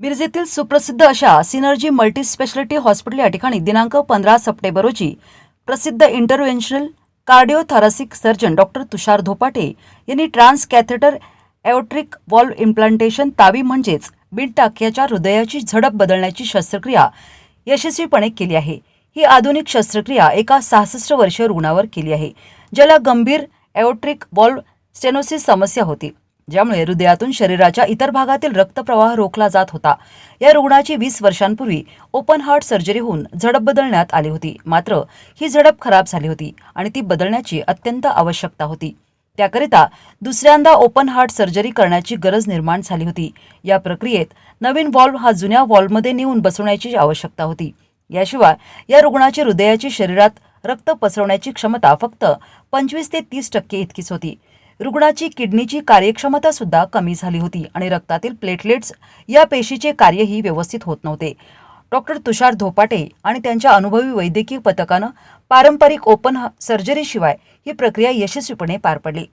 मिरजेतील सुप्रसिद्ध अशा सिनर्जी मल्टी स्पेशालिटी हॉस्पिटल या ठिकाणी दिनांक पंधरा सप्टेंबर रोजी प्रसिद्ध इंटरव्हेन्शनल कार्डिओथॉरॅसिक सर्जन डॉक्टर तुषार धोपाटे यांनी ट्रान्स कॅथेटर एवट्रिक वॉल्व इम्प्लांटेशन तावी म्हणजेच बिन टाक्याच्या हृदयाची झडप बदलण्याची शस्त्रक्रिया यशस्वीपणे केली आहे. ही आधुनिक शस्त्रक्रिया एका सहासष्ट वर्षीय रुग्णावर केली आहे ज्याला गंभीर एवट्रिक वॉल्व स्टेनोसिस समस्या होती. ज्यामुळे हृदयातून शरीराच्या इतर भागातील रक्तप्रवाह रोखला जात होता. या रुग्णाची वीस वर्षांपूर्वी ओपन हार्ट सर्जरी होऊन झडप बदलण्यात आली होती. मात्र ही झडप खराब झाली होती आणि ती बदलण्याची अत्यंत आवश्यकता होती. त्याकरिता दुसऱ्यांदा ओपन हार्ट सर्जरी करण्याची गरज निर्माण झाली होती. या प्रक्रियेत नवीन वॉल्व हा जुन्या वॉल्वमध्ये नेऊन बसवण्याची आवश्यकता होती. याशिवाय या रुग्णाची हृदयाची शरीरात रक्त पसरवण्याची क्षमता फक्त पंचवीस ते तीस टक्के इतकीच होती. रुग्णाची किडनीची कार्यक्षमता सुद्धा कमी झाली होती आणि रक्तातील प्लेटलेट्स या पेशीचे कार्यही व्यवस्थित होत नव्हते. डॉक्टर तुषार धोपाटे आणि त्यांच्या अनुभवी वैद्यकीय पथकानं पारंपरिक ओपन सर्जरीशिवाय ही प्रक्रिया यशस्वीपणे पार पडली.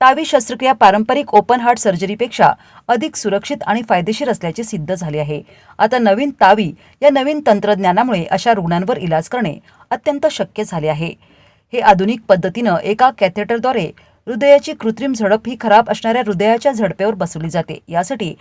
तावी शस्त्रक्रिया पारंपरिक ओपन हार्ट सर्जरीपेक्षा अधिक सुरक्षित आणि फायदेशीर असल्याचे सिद्ध झाले आहे. आता नवीन तावी या नवीन तंत्रज्ञानामुळे अशा रुग्णांवर इलाज करणे अत्यंत शक्य झाले आहे. हे आधुनिक पद्धतीनं एका कॅथेटरद्वारे हृदयाची कृत्रिम झडप ही खराब असणाऱ्या हृदयाच्या झडपेवर बसवली जाते. यासाठी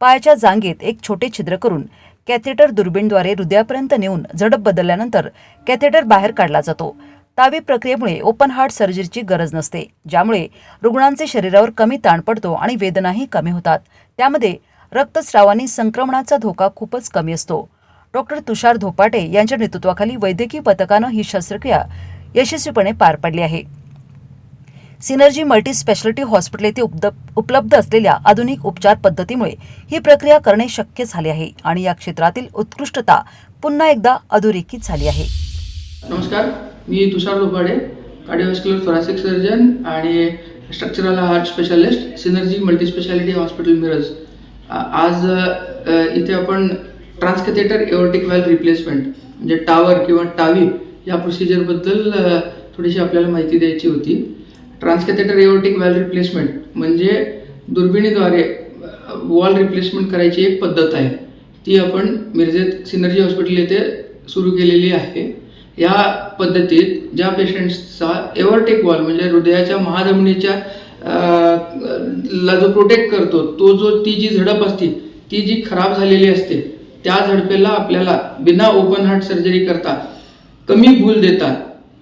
पायाच्या जांगेत एक छोटे छिद्र करून कॅथेटर दुर्बीणद्वारे हृदयापर्यंत नेऊन झडप बदलल्यानंतर कॅथेटर बाहेर काढला जातो. तावी प्रक्रियेमुळे ओपन हार्ट सर्जरीची गरज नसते. ज्यामुळे रुग्णांचे शरीरावर कमी ताण पडतो आणि वेदनाही कमी होतात. त्यामध्ये रक्तस्रावाने संक्रमणाचा धोका खूपच कमी असतो. डॉक्टर तुषार धोपाटे यांच्या नेतृत्वाखाली वैद्यकीय पथकानं ही शस्त्रक्रिया यशस्वीपणे पार पाडली आहे. सिनर्जी मल्टी स्पेशालिटी हॉस्पिटल येथे उपलब्ध असलेल्या आधुनिक उपचार पद्धतीमुळे ही प्रक्रिया करणे शक्य झाले आहे आणि या क्षेत्रातील उत्कृष्टता पुन्हा एकदा अधोरेखित झाली आहे. नमस्कार मी Tushar Lopade cardiovascular thoracic surgeon आणि structural heart specialist synergy multi speciality hospital Miraj. आज इथे आपण ट्रान्सकेथेटर एओर्टिक व्हॅल रिप्लेसमेंट म्हणजे टावर किंवा टावी या प्रोसिजरबद्दल थोडीशी आपल्याला माहिती द्यायची होती. ट्रान्सकॅथेटर एओटिक वॉल रिप्लेसमेंट म्हणजे दुर्बिणीद्वारे वॉल रिप्लेसमेंट करायची एक पद्धत आहे. ती आपण मिरजेत सिनर्जी हॉस्पिटल येथे सुरू केलेली आहे. या पद्धतीत ज्या पेशंट्सचा एव्हरटेक वॉल म्हणजे हृदयाच्या महाधमनीच्या ला जो प्रोटेक्ट करतो तो जो ती जी झडप असते ती जी खराब झालेली असते त्या झडपेला आपल्याला बिना ओपन हार्ट सर्जरी करता कमी भूल देता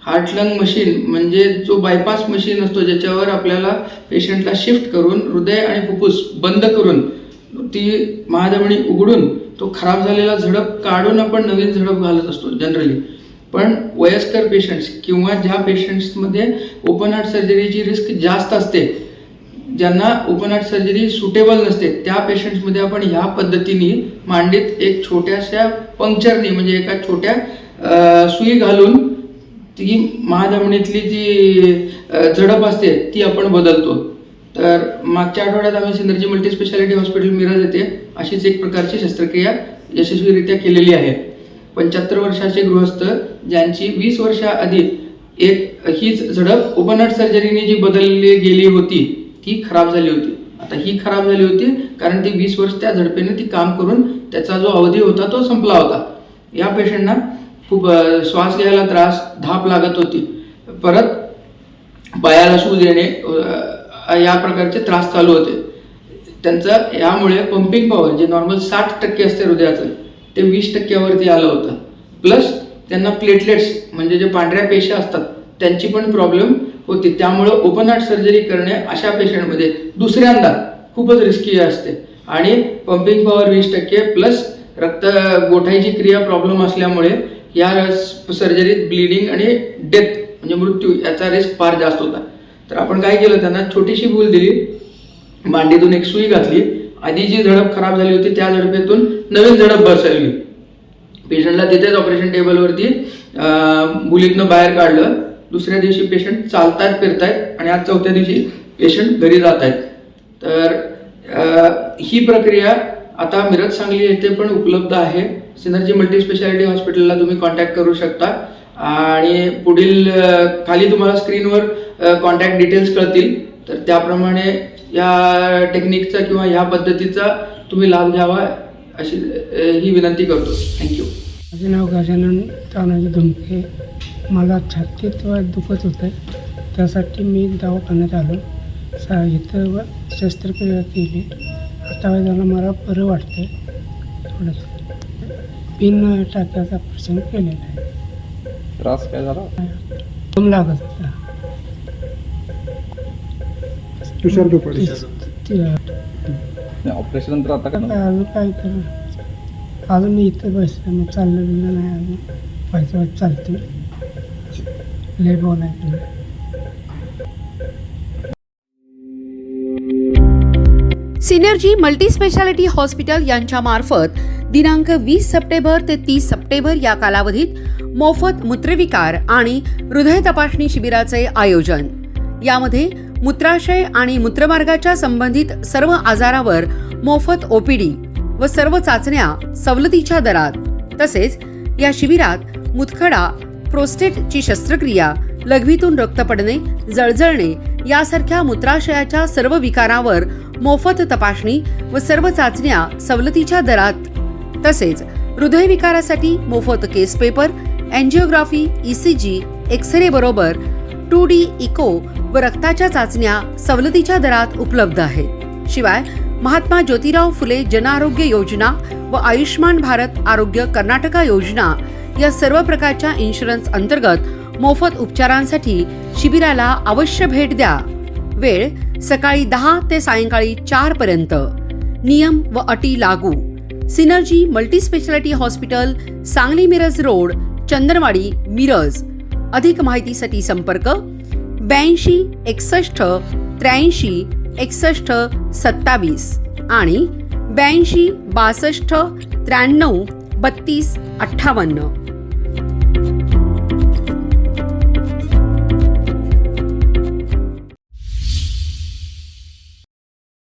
हार्ट लंग मशीन म्हणजे जो बायपास मशीन असतो ज्याच्यावर आपल्याला पेशंटला शिफ्ट करून हृदय आणि फुफ्फुस बंद करून ती महाधमनी उघडून तो खराब झालेला झडप काढून आपण नवीन झडप घालत असतो जनरली पण वयस्कर पेशंट्स किंवा ज्या पेशंट्समध्ये ओपन हार्ट सर्जरीची रिस्क जास्त असते ज्यांना ओपन हार्ट सर्जरी सुटेबल नसते त्या पेशंट्समध्ये आपण ह्या पद्धतीने मांडीत एक छोट्याशा पंक्चरनी म्हणजे एका छोट्या सुई घालून ती महाधमनीतली जी झडप असते ती आपण बदलतो. तर मागच्या आठवड्यात आम्ही Synergy multi speciality hospital Miraj येथे अशीच एक प्रकारची शस्त्रक्रिया यशस्वीरित्या केलेली आहे. पंच्याहत्तर वर्षाचे गृहस्थ ज्यांची वीस वर्षाआधी एक हीच झडप ओपन सर्जरीने जी बदलली गेली होती ती खराब झाली होती. आता ही खराब झाली होती कारण ती वीस वर्ष त्या झडपेने ती काम करून त्याचा जो अवधी होता तो संपला होता. या पेशंटना खूप श्वास घ्यायला त्रास धाप लागत होती. परत पायाला सूज येणे या प्रकारचे त्रास चालू होते. त्यांचं यामुळे पंपिंग पॉवर जे नॉर्मल साठ टक्के असते हृदयाचं ते वीस टक्क्यावरती आलं होतं. प्लस त्यांना प्लेटलेट्स म्हणजे जे पांढऱ्या पेशा असतात त्यांची पण प्रॉब्लेम होती. त्यामुळं ओपन हार्ट सर्जरी करणे अशा पेशंटमध्ये दुसऱ्यांदा खूपच रिस्की असते. आणि पंपिंग पॉवर वीस टक्के प्लस रक्त गोठायची क्रिया प्रॉब्लेम असल्यामुळे या सर्जरीत ब्लिडिंग आणि डेथ म्हणजे मृत्यू याचा रिस्क फार जास्त होता. तर आपण काय केलं त्यांना छोटीशी भूल दिली. मांडीतून एक सुई घातली. आधी जी झडप खराब झाली होती त्या झडपेतून नवीन झडप बसवली पेशंटला तिथेच ऑपरेशन टेबलवरती मुलीतनं बाहेर काढलं. दुसऱ्या दिवशी पेशंट चालतायत फिरतायत आणि आज चौथ्या दिवशी पेशंट घरी जात आहेत तर आ, ही प्रक्रिया आता मिरज सांगली येथे पण उपलब्ध आहे. सिनर्जी मल्टी स्पेशालिटी हॉस्पिटलला तुम्ही कॉन्टॅक्ट करू शकता. आणि पुढील खाली तुम्हाला स्क्रीनवर कॉन्टॅक्ट डिटेल्स कळतील. तर त्याप्रमाणे या टेक्निकचा किंवा ह्या पद्धतीचा तुम्ही लाभ घ्यावा अशी ही विनंती करतो. थँक्यू माझे नाव गजानन तानाजी धुमके. मला छातीत दुखत होतं त्यासाठी मी दवाखान्यात आलो. सा इथं शस्त्रक्रिया केली. आता जरा मला बरं वाटतं एवढंच. पिन टाक्याचा प्रसंग केलेला आहे. त्रास काय झाला? दम लागत होता. तुषार दुपारी ते- ऑपरेशन नंतर आता काय काय अजून काय कर अजून मी इथं बसलं मी चाललं बिललं नाही अजून व्हायचं व्हायचं चालते लय बोलायचं नाही. सिनर्जी मल्टीस्पेशालिटी हॉस्पिटल यांच्यामार्फत दिनांक वीस सप्टेंबर ते तीस सप्टेंबर या कालावधीत मोफत मूत्रविकार आणि हृदय तपासणी शिबिराचे आयोजन. यामध्ये मूत्राशय आणि मूत्रमार्गाच्या संबंधित सर्व आजारावर मोफत ओपीडी व सर्व चाचण्या सवलतीच्या दरात. तसेच या शिबिरात मुतखडा प्रोस्टेटची शस्त्रक्रिया लघवीतून रक्त पडणे जळजळणे यासारख्या मूत्राशयाच्या सर्व विकारावर मोफत तपासणी व सर्व चाचण्या सवलतीच्या दरात. तसेच हृदयविकारासाठी मोफत case paper angiography ECG x ray बरोबर टू डी इको व रक्ताच्या चाचण्या सवलतीच्या दरात उपलब्ध आहेत. शिवाय महात्मा ज्योतिराव फुले जनआरोग्य योजना व आयुष्मान भारत आरोग्य कर्नाटका योजना या सर्व प्रकारच्या इन्शुरन्स अंतर्गत मोफत उपचारांसाठी शिबिराला अवश्य भेट द्या. वेळ सकाळी दहा ते सायंकाळी चार पर्यंत. नियम व अटी लागू. Synergy multispeciality hospital Sangli Miraj road Chandanwadi Miraj. अधिक माहितीसाठी संपर्क ब्याऐंशी एकसष्ट त्र्याऐंशी एकसष्ट सत्तावीस आणि ब्याऐंशी बासष्ट त्र्याण्णव बत्तीस अठ्ठावन्न.